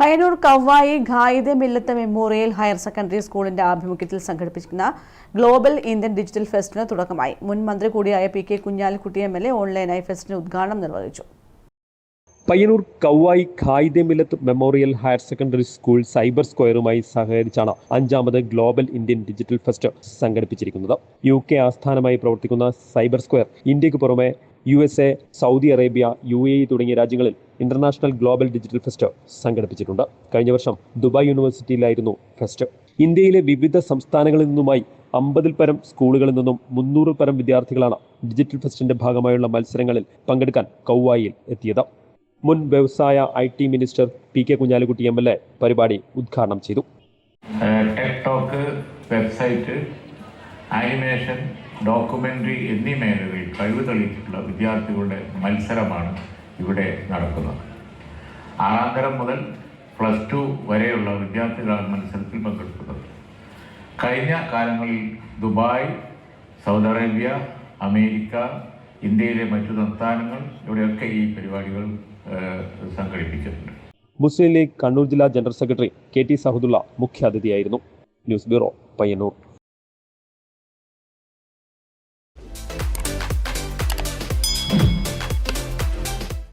Payyanur Kavvayi Quaide Millath memorial higher secondary സ്കൂളിന്റെ ആഭിമുഖ്യത്തിൽ സംഘടിപ്പിക്കുന്ന ഗ്ലോബൽ ഇന്ത്യൻ ഡിജിറ്റൽ ഫെസ്റ്റിന് തുടക്കമായി. മുൻ മന്ത്രി കൂടിയായ P K Kunhalikutty M L A ഓൺലൈനായി ഫെസ്റ്റിന് ഉദ്ഘാടനം നിർവഹിച്ചു. Payyanur Kavvayi Quaide Millath memorial higher secondary school cyber സ്ക്വയറുമായി സഹകരിച്ചാണ് അഞ്ചാമത് ഗ്ലോബൽ ഇന്ത്യൻ ഡിജിറ്റൽ ഫെസ്റ്റ് സംഘടിപ്പിച്ചിരിക്കുന്നത്. യു കെ ആസ്ഥാനമായി പ്രവർത്തിക്കുന്ന സൈബർ സ്ക്വയർ ഇന്ത്യയ്ക്ക് പുറമെ U S A Saudi Arabia U A തുടങ്ങിയ രാജ്യങ്ങളിൽ ഇന്റർനാഷണൽ ഗ്ലോബൽ ഡിജിറ്റൽ ഫെസ്റ്റ് സംഘടിപ്പിച്ചിട്ടുണ്ട്. കഴിഞ്ഞ വർഷം ദുബായ് യൂണിവേഴ്സിറ്റിയിലായിരുന്നു ഫെസ്റ്റ്. ഇന്ത്യയിലെ വിവിധ സംസ്ഥാനങ്ങളിൽ നിന്നുമായി അമ്പതിൽ പരം സ്കൂളുകളിൽ നിന്നും മുന്നൂറിൽ പരം വിദ്യാർത്ഥികളാണ് ഡിജിറ്റൽ ഫെസ്റ്റിന്റെ ഭാഗമായുള്ള മത്സരങ്ങളിൽ പങ്കെടുക്കാൻ കൗവായിൽ എത്തിയത്. മുൻ വ്യവസായ I T minister P K Kunhalikutty M L A പരിപാടി ഉദ്ഘാടനം ചെയ്തു. Tech talk website animation documentary എന്നീ മേഖലകളിൽ കഴിവ് തെളിയിച്ചിട്ടുള്ള വിദ്യാർത്ഥികളുടെ മത്സരമാണ് ഇവിടെ നടക്കുന്നത്. ആറാം തരം മുതൽ പ്ലസ് ടു വരെയുള്ള വിദ്യാർത്ഥികളാണ് മത്സരത്തിൽ പങ്കെടുക്കുന്നത്. കഴിഞ്ഞ കാലങ്ങളിൽ ദുബായ് സൗദി അറേബ്യ അമേരിക്ക ഇന്ത്യയിലെ മറ്റു സംസ്ഥാനങ്ങൾ ഇവിടെയൊക്കെ ഈ പരിപാടികൾ സംഘടിപ്പിച്ചിട്ടുണ്ട്. മുസ്ലിം ലീഗ് കണ്ണൂർ ജില്ലാ general secretary K T Sahadulla മുഖ്യാതിഥിയായിരുന്നു. News bureau Payyanur.